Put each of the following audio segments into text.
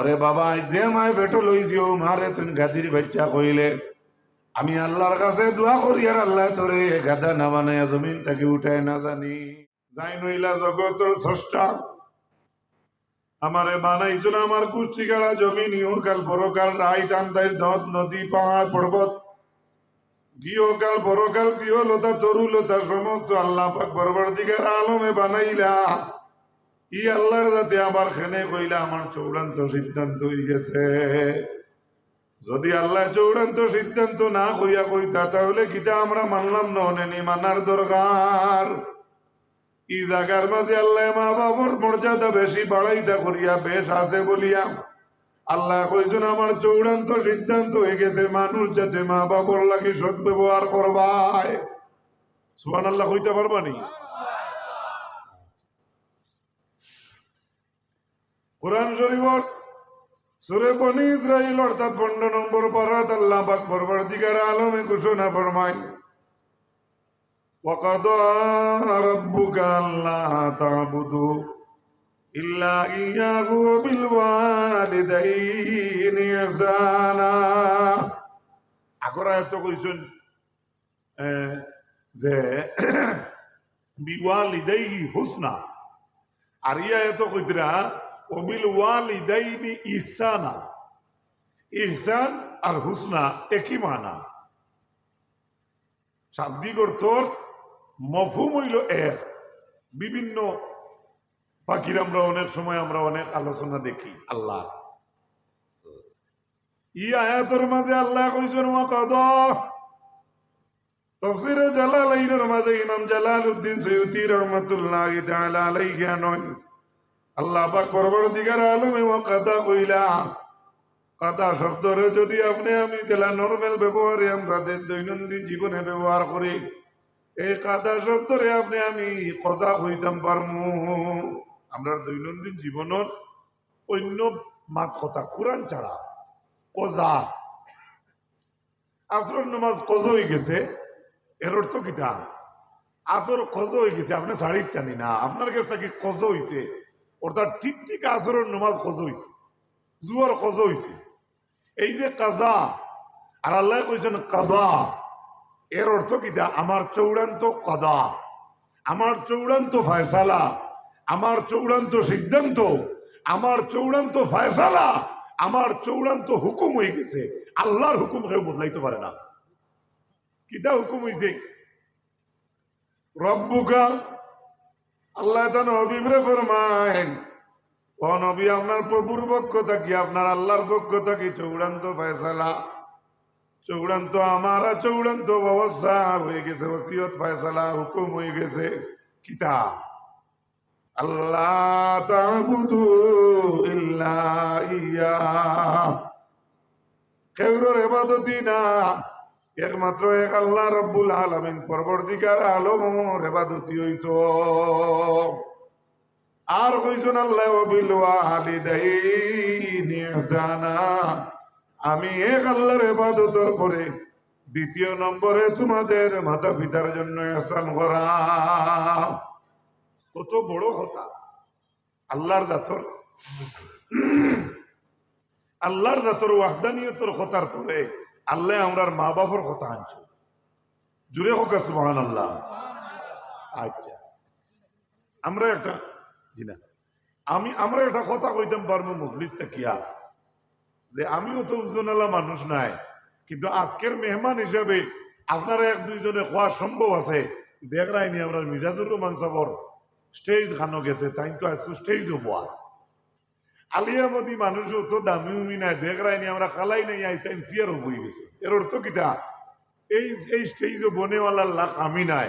ওরে বাবা, যে মায় পেটো লইছি, ও মারে তুমি গাদির বাচ্চা কইলে। আমি আল্লাহর কাছে দোয়া করি, আর আল্লাহ তোরে গাদা না বানায় জমিন তাকে উঠায় না জানি। যাই নইলা জগতর স্রষ্টা। আমারে বানাইছিল আমার কুষ্টি গাড়া জমিন, ইহকাল পরকাল রাই টান্দাই নদ নদী, পাহাড়, পর্বত। গৃহকাল পরকাল গৃহলতা, তরুলতা, সমস্ত আল্লাহ পাক বরবর দিকের আলমে বানাইলা। ই আল্লাহর যাতে আবার খেনে কইলা আমার চূড়ান্ত সিদ্ধান্ত হয়ে গেছে। যদি আল্লাহ চূড়ান্ত সিদ্ধান্ত না কইয়া কইতা, তাহলে কিটা আমরা মানলাম না? অনেনি মানার দরকার। ই জাগার মাঝে আল্লাহ মা বাবর মর্যাদা বেশি বাড়াইতা করিয়া বেশ আছে বলিয়া আল্লাহ কইছেন, আমার চূড়ান্ত সিদ্ধান্ত হয়ে গেছে। মানুষ যাতে মা বাবর লাগে সৎ ব্যবহার করবায়। সুবান আল্লাহ কইতে পারবানি কোরআন শরীফর সুরে বনি ইসরাইল অর্থাৎ পনেরো নম্বর পরাত আল্লাহ পাক পরবর্তীকার আলমে ঘোষণা ফরমায় وقضى ربك ألا تعبدوا إلا إياه وبالوالدين إحسانا আগরা এত কইছেন আহ, যে বিওয়ালিদাইহি হুসনা আর ইয়া এত কইতরা অবিল ওয়ালিদাইনি ইহসানা ইহসান আর হুসনা একই মানা। শাব্দিক অর্থর মফহুম হইল এক। বিভিন্ন পাখির আমরা অনেক সময় আমরা অনেক আলোচনা দেখি। আল্লাহ। ই আয়াতের মাঝে আল্লাহ কইছেন, ওয়াকাদ তফসিরে জালালাইনের মাঝে ইমাম জালালউদ্দিন সৈয়দি রহমাতুল্লাহ তাআলা আলাইহি নয় আল্লাহ পাক পরবর্তীকার আলমে ওয়াকাদা কইলা কাদা শব্দরে যদি আপনি আমি তেলা নর্মাল ব্যবহারে আমরা দৈনন্দিন জীবনে ব্যবহার করি, এই কাদা শব্দরে আপনি আমি কজা হইতাম পারমু? আমরা দৈনন্দিন জীবনের অন্য মাত কথা, কোরআন ছাড়া কজা। আসর নামাজ কজ হয়ে গেছে, এর অর্থ কিটা আসর কজ হয়ে গেছে, আপনি শাড়ির টানি না, আপনার কাছে থাকি কজ হয়েছে অর্থাৎ ঠিক ঠিক আসরের নামাজ কজ হয়েছে জুয়ার কজ হয়েছে এই যে কাজা, আর আল্লাহ কইছেন কাদা। এর অর্থ কিটা আমার চৌড়ান্ত কাদা, আমার চূড়ান্ত ফয়সালা, আমার চূড়ান্ত সিদ্ধান্ত, আমার চূড়ান্ত ফয়সালা, আমার চূড়ান্ত হুকুম হয়ে গেছে। আল্লাহর হুকুম কেউ বদলাইতে পারে না। কিতা হুকুম হয়েছে রব্বুকা আল্লাহ তান অবিব্রে ফরমায়। ও নবী, আপনার প্রভুর পক্ষ থাকি আপনার আল্লাহর পক্ষ থাকি চূড়ান্ত ফয়সালা। চূড়ান্ত আমার চূড়ান্ত ব্যবস্থা হয়ে গেছে, ওসিয়ত ফয়সালা, হুকুম হয়ে গেছে। কিতাব। আল্লাহ তাবুদু ইল্লা ইয়া। কেউর এবাদতি না। একমাত্র এক আল্লাহ রব্বুল আলামিন, পরবর্তীকার আলমর এবাদতি হইতো। আর কইছেন আল্লাহ বিল ইহসানা। আমি এক আল্লাহর ইবাদতের পরে দ্বিতীয় নম্বরে তোমাদের মাতা পিতার জন্য ইহসান করা কত বড় কথা। আল্লাহর জাতর। আল্লাহর জাতর ওয়াহদানিয়তর কথার পরে আল্লাহ আমরার মা বাবার কথা আনছো। জুড়ে হোক সুবহান আল্লাহ আচ্ছা। আমরা একটা আমি, আমরা একটা কথা কইতাম পারব মজলিসটা কিয়া যে আমিও তো উজনালা মানুষ নাই, কিন্তু আজকের মেহমান হিসাবে আপনারা এক দুইজনে খোয়া সম্ভব আছে। দেখ রাইনি, আমরা মিজাজুর রহমান সাবর স্টেজ খানো গেছে, তাই তো আজকে স্টেজ হব আলিয়ামদি মানুষও তো দামি উমি নাই দেখ রাইনি আমরা খালাই নাই আই তাই সিয়ার হবই গেছে। এর অর্থ কিটা এই এই স্টেজও বনেওয়ালার লাখ আমি নাই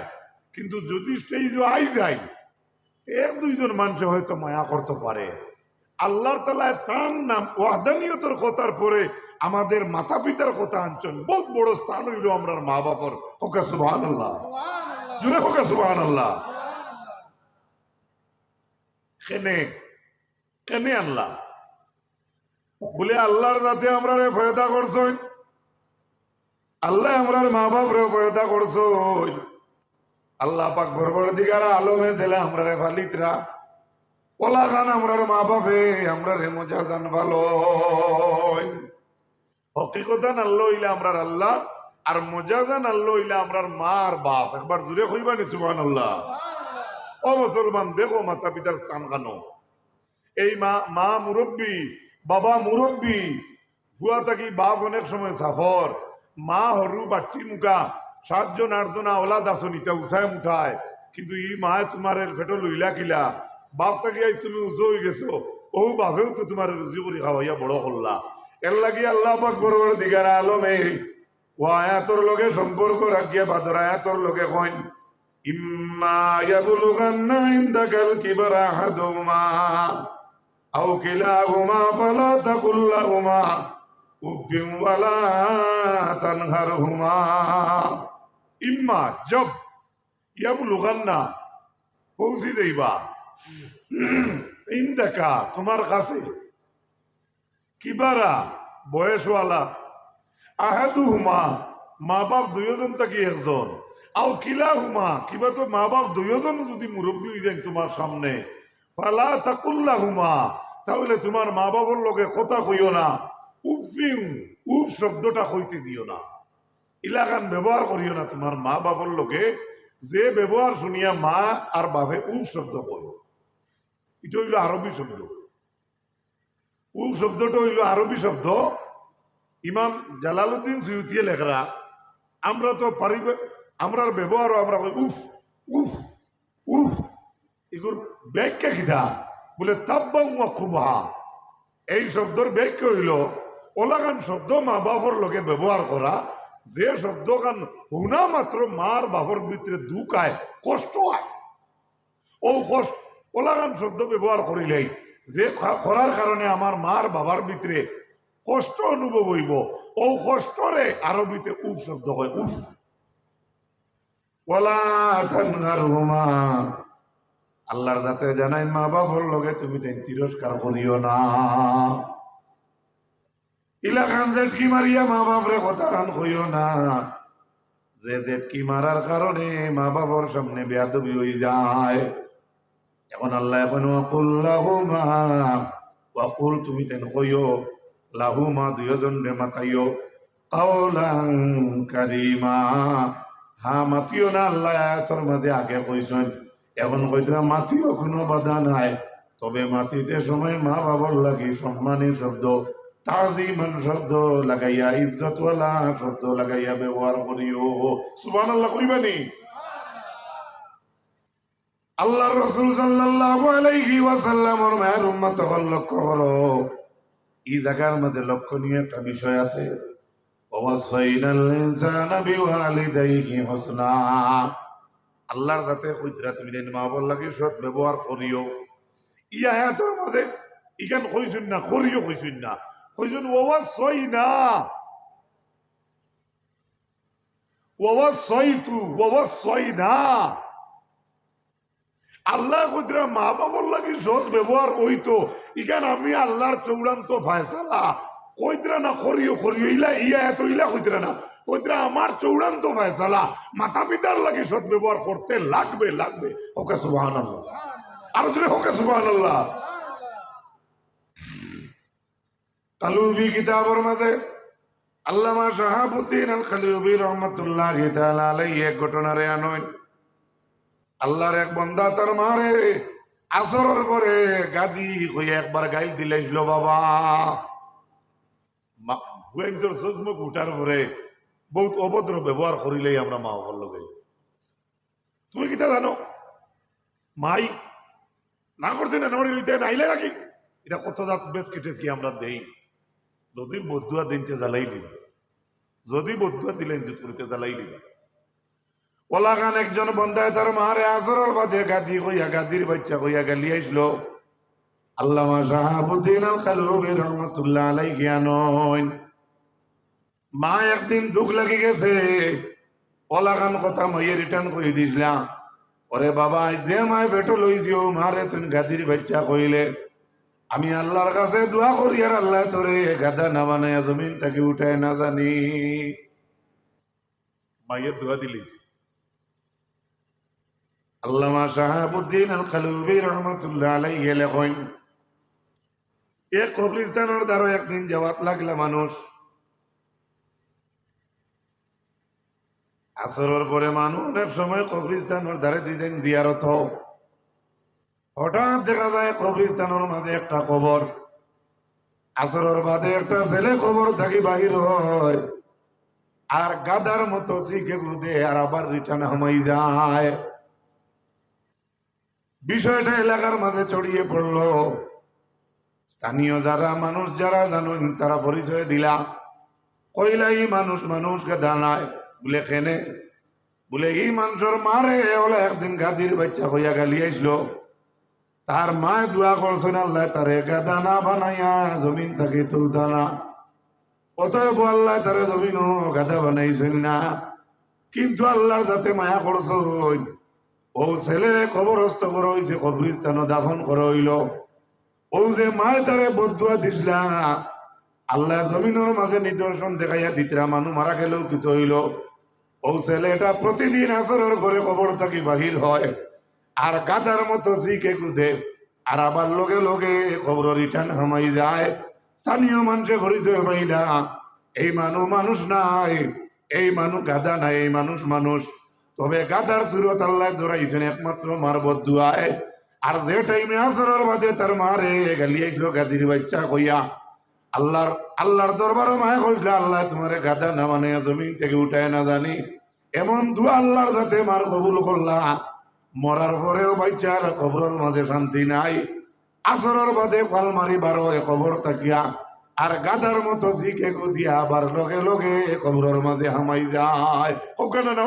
কিন্তু যদি স্টেজও আই যায় এক দুইজন মানুষ হয়তো মায়া করতে পারে। আল্লাহর তালায় তার নাম ওয়াহদানিয়তর কথার পরে আমাদের মাতা পিতার কথা আনছেন বহুত বড় স্থান হইল আমরা মা বাবার হোকা সুবহান আল্লাহ জুড়ে হোকা সুবহান আল্লাহ কেনে আল্লাহ বলে আল্লাহর যাতে আমরা রে ফয়দা করছেন আল্লাহ আমরার মা বাপ রে ফয়দা করছেন আল্লাহ পাক বরবর দিগার আলমে জেলা আমরা রে ফালিতরা। ওলা গান আমরার মা বাপে আমরা রে মজা জান ভালো হকিকতান আল্লাহ হইলে আমরার আল্লাহ আর মজা জান আল্লাহ হইলে আমরার মা আর বাপ। একবার জুড়ে কইবা নি সুবান আল্লাহ ও মুসলমান দেখো মাতা পিতার স্থান কানো এই মা মা মুরব্বী, বাবা মুরব্বী, ভুয়া থাকি বাপ অনেক সময় সাফর মা হরু বাট্টি মুখা সাতজন, আটজন আওলাদ আসো নিতে উসায় মুঠায় কিন্তু ই মা তোমার ফেটো লইলা কিলা, বাপ থাকি আজ তুমি উজো হয়ে গেছো ও বাপেও তো তোমার রুজি করে খাওয়াইয়া বড় করলা এর লাগি আল্লাহ পাক বড় দিগার আলমে ও আয়াতর লগে সম্পর্ক রাখিয়া বাদর আয়াতর লগে কইন, ইম্মা ইয়াবলুগান্না ইনদাকাল কিবরা আহাদুমা। আও কিলাহুমা ফালা তাকুল লাহুমা উফিন ওয়ালা তানহারহুমা ইম্মা জব ইয়াবলুগান্না পৌঁছি যাইবা ইনদাকা তোমার কাছে কিবারা বয়সওয়ালা আহাদু হুমা মা বাপ দুইজন থাকি একজন আও কিলা হুমা কিবা তো মা বাপ দুইজন যদি মুরব্বী হয়ে যায় তোমার সামনে পালা তাকুল্লা হুমা তাহলে তোমার মা বাবার লগে কথা কইও না। উফিং উফ শব্দটা কইতে দিও না। ইলাকান ব্যবহার করিও না তোমার মা বাবার লোকে যে ব্যবহার শুনিয়া মা আর বাপে উফ শব্দ কই এটা হইল আরবি শব্দ। উফ শব্দটা হইল আরবি শব্দ। ইমাম জালালউদ্দিন সুয়ুতিয়ে লেখরা, আমরা তো পারি আমরার ব্যবহারও আমরা উফ উফ উফ এগুর ব্যাখ্যা কিটা বলে, তাব্বাং ওয়া খুবহা এই শব্দর ব্যাখ্যা হইল, ওলাগান শব্দ মা বাপর লোকে ব্যবহার করা। যে শব্দ গান হুনা মাত্র মার বাপর ভিতরে দুঃখ আয় কষ্ট হয়। ও কষ্ট, ওলাগান শব্দ ব্যবহার করিলেই যে করার কারণে আমার মার বাবার ভিতরে কষ্ট অনুভব হইব। ও কষ্টরে আরবিতে উফ শব্দ হয়, উফ। ওলা আল্লাহর যাতে জানাই মা বাবার লগে তুমি তেন তিরস্কার করিও না। ইলাকান জেটকি মারিয়া মা বাপরে কথা কান কইও না। যে জেটকি মারার কারণে মা বাবার সামনে বেয়াদবি হয়ে যায়। এখন আল্লাহ এখন অকুল লাহুমা অকুল তুমি তেন কইও লাহুমা দুইজন রে মাতাইও। কাউলাং কারিমা, হা মাতিও না আল্লাহ তোর মাঝে আগে কইছেন এখন কইতরা মাতিও কোনো বাধা নাই, তবে মাতিতে সময় মা বাবার লাগি সম্মানী শব্দ তাজিমান শব্দ লাগাইয়া ইজ্জতওয়ালা শব্দ লাগাইয়া ব্যবহার করিও। সুবহানাল্লাহ কইবানি আল্লাহর রাসূল সাল্লাল্লাহু লক্ষ্য লক্ষণীয় একটা বিষয় আছে। আল্লাহর যাতে কইতরা, তুমি মা বাবার লাগি সৎ ব্যবহার করিও। ই আয়াতের মাঝে ইখান কইছুন না, করিও কইছুন না। কইছুন, ওয়াসাইনা। ওয়াসাইতু, ওয়াসাইনা। আল্লাহ কইতরা, মা বাবার লাগি সৎ ব্যবহার হইতো। ইখান আমি আল্লাহর চৌড়ান্ত ফায়সালা কইতরা না করিও করিও ইলা ইয়া এত ইলা কইতরা না। কইতরা আমার চৌড়ান্ত ফায়সালা মাতা পিতার লাগি সৎ ব্যবহার করতে লাগবে লাগবে। ওকে সুবহান আল্লাহ আরও জোরে হোকে সুবহান আল্লাহ কালুবি কিতাবর মাঝে আল্লামা শাহাবুদ্দিন আল কালুবি রহমতুল্লাহ তাআলা আলাইহি এক ঘটনারে আনয়। আল্লাহর এক বন্দা তার মারে আসরের পরে গাদি হয়ে একবার গাইল দিলাইছিল বাবা। ভুয়েন্তর চোখমুখ উঠার পরে বহুত অভদ্র ব্যবহার করিলেই আমরা মা বাবার লগে। তুমি কিতা জানো? মাই না করছে না নড়ি লইতে নাইলে নাকি? এটা কত জাত বেশ কেটেছ কি আমরা দেই? যদি বদুয়া দিনতে জ্বালাই দিবা। যদি বদুয়া দিলেন জুত করিতে জ্বালাই দিবা। ওলা খান একজন বন্ধায় তার মারে আসরের বাদে গাদি কইয়া গাদির বাচ্চা কইয়া গালি আইসলো আলাই মা একদিন দুঃখ লাগি গেছে। কথা ওরে বাবা যে মায় বেটো লইছিও মারে তুই গাদির বাচ্চা কইলে। আমি আল্লাহর কাছে দোয়া করি, আর আল্লাহ তোরে গাদা না জমিন তাকে উঠায় না জানি। মাইয়ের দোয়া দিলি আল্লামা শাহাবুদ্দিন আল খালুবি রহমতুল্লাহ আলাইহি লেখেন এ কবরিস্তানের দ্বারা একদিন যাওয়াত লাগলে মানুষ। আসরের পরে মানুষ অনেক সময় কবরিস্তানের দ্বারে দিতেন জিয়ারত হঠাৎ দেখা যায় কবরিস্তানের মাঝে একটা কবর। আসরের বাদে একটা ছেলে কবর থাকি বাহির হয়। আর গাদার মতো শিখে গুদে আর আবার রিটার্ন হামাই যায়। বিষয়টা এলাকার মাঝে ছড়িয়ে পড়ল। স্থানীয় যারা মানুষ, যারা জানুন, তারা পরিচয় দিলা। কইলা এই মানুষ মানুষকে দানায়। বলে কেনে? বলে, এই মানুষের মারে ওলা একদিন গাদির বাচ্চা হইয়া গালি আইসলো। তার মা দোয়া করছেন আল্লাহ, তারে গাদানা বানাইয়া, জমিন থাকে তুলতানা অতএব আল্লাহ তারে জমিন গাদা বানাইছেন না। কিন্তু আল্লাহর যাতে মায়া করছেন, ও ছেলেরে কবরস্থ করা হয়েছে কবরিস্তান দাফন করা হইল ও যে তারে বদুয়া দিসলা আল্লাহ জমিনের মাঝে নিদর্শন দেখাইয়া দিতরা মানুষ মারা গেলেও কিত হইল ও ছেলেটা প্রতিদিন আসরের ঘরে কবর থাকি বাহির হয়। আর গাদার মতো শিখে কুদে আর আবার লগে লগে খবর রিটার্ন হামাই যায়। স্থানীয় মানুষে পরিচয় পাইলা এই মানুষ মানুষ নাই, এই মানুষ গাদা নাই, এই মানুষ মানুষ তবে গাদার সুরত আল্লাহ ধরাইছেন একমাত্র মার বদুয়ায় আর যে টাইমে আসরের বাদে তার মারে গালিয়াইছিল গাদির বাচ্চা কইয়া। আল্লাহর আল্লাহর দরবারে মায় কইছিল আল্লাহ তোমারে গাদা না মানে জমিন থেকে উঠায় না জানি। এমন দুয়া আল্লাহর যাতে মার কবুল করলা। মরার পরেও বাচ্চার কবরের মাঝে শান্তি নাই। আসরের বাদে বারো, এ কবর তাকিয়া আর গাদার মতো জিকে গুদিয়া, আবার লগে লগে কবরের মাঝে হামাই যায়। ওখানে না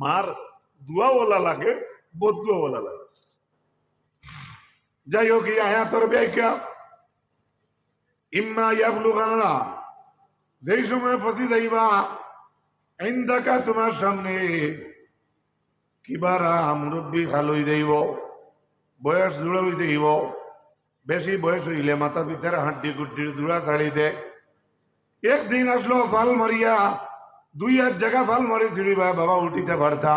মার দুয়াওয়ালা লাগে। বদুয়াওয়ালা লাগে। যাই হোক, এই ব্যাখ্যা ইম্মা ইয়াবলুগানা যেই সময় ফসি যাইবা, ইন্দাকা তোমার সামনে কিবারা মুরব্বী খাল হয়ে যাইব, বয়স জুড়ে হয়ে যাইব, বেশি বয়স হইলে মাথা পিতার হাড্ডি গুড্ডির জোড়া ছাড়ি দে। একদিন আসলো ফাল মারিয়া, দুই এক জায়গা ফাল মারি ছিড়িবা, বাবা উঠিতে পারতা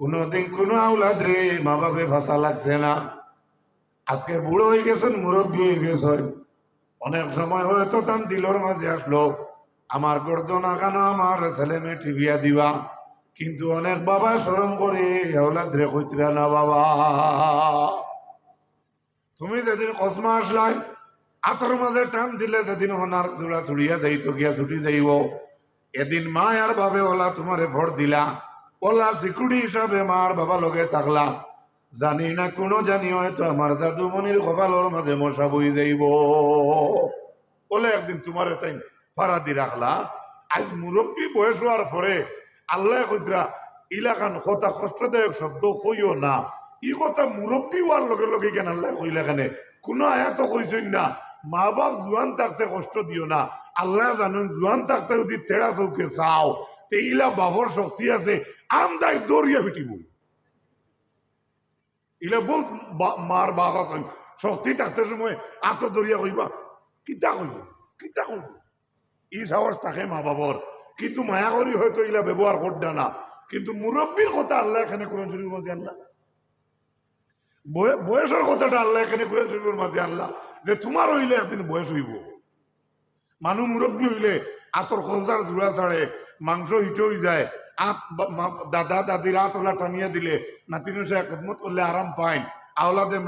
কোনোদিন কোনো আউলাদ রে মা বাপে ভাষা লাগছে না। আজকে বুড়ো হয়ে গেছেন, মুরব্বী হয়ে গেছেন। অনেক সময় হয়তো তান দিলর মাঝে আসলো, আমার গর্দন আগানো আমার ছেলে মেয়ে টিভিয়া দিবা? কিন্তু অনেক বাবা সরম করে এওলাদ রে কইতরা না বাবা। তুমি যেদিন কসমা আসলাই, আতর মাঝে টান দিলে যেদিন হনার জোড়া চুড়িয়া যাইতো, গিয়া ছুটি যাইব। এদিন মা আর ভাবে ওলা তোমারে ভোট দিলা। ওলা সিকুড়ি হিসাবে মার বাবা লগে থাকলা। জানি না কোনো জানি হয়তো আমার জাদুমণির কপালর মাঝে মশা বই যাইব। বলে একদিন তোমার তাই ফারা দি রাখলা আজ মুরব্বী বয়স হওয়ার পরে আল্লাহ কইতরা ইলাকান কথা কষ্টদায়ক শব্দ কইও না। ই কথা মুরব্বী হওয়ার লগে লগে কেন আল্লাহ কইলা কেন? কোনো আয়াত কইছেন না। মা বাপ জোয়ান থাকতে কষ্ট দিও না। আল্লাহ জানেন জোয়ান থাকতে যদি তেড়া চৌকে চাও, তেইলা বাবর শক্তি আছে। আমদাই দৌড়িয়া পিটিব ইলা বহুত মার বাপ আছেন শক্তি থাকতে সময় আত দরিয়া কইবা, কিতা কইব কিতা কইব? ই সাহস থাকে মা বাবর কিন্তু মায়া করি হয়তো ইলা ব্যবহার করডা না। কিন্তু মুরব্বীর কথা আল্লাহ এখানে কোরআন শরীফের মাঝে আল্লাহ। বয়- বয়সের কথাটা আল্লাহ এখানে কোরআন শরীফের মাঝে আল্লাহ। যে তোমার হইলে একদিন বয়স হইব। মানুষ মুরব্বী হইলে আতর খোঁজার জোড়া ছাড়ে, মাংস হিটে হয়ে যায়। দাদা, দাদির আত ওলা টানিয়ে দিলে নাতিন সাহেব খেদমত করলে আরাম পাইন আওলাদে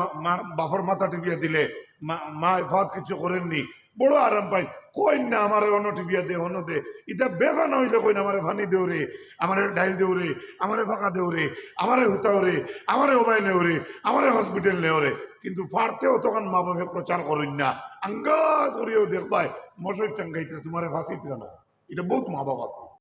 বাফর মাথা টিপিয়া দিলে। মা- ভাত কিছু করেননি বড় আরাম পাই কই না আমার অন্য টিপিয়া দে অন্য দে। ইটা বেজা না হইলে কই না আমারে ফানি দেও রে আমারে ডাইল দেও রে আমারে ফাঁকা দেও রে আমারে হুতাও রে আমারে ওবাই নেও রে আমারে হসপিটাল নেও রে কিন্তু ফারতেও তখন মা বাপে প্রচার করেন না আঙ্গা করিও দেখবাই মশাই টাঙ্গাইতে তোমারে ফাঁসিতে না। এটা বহুত মা বাবা আছে।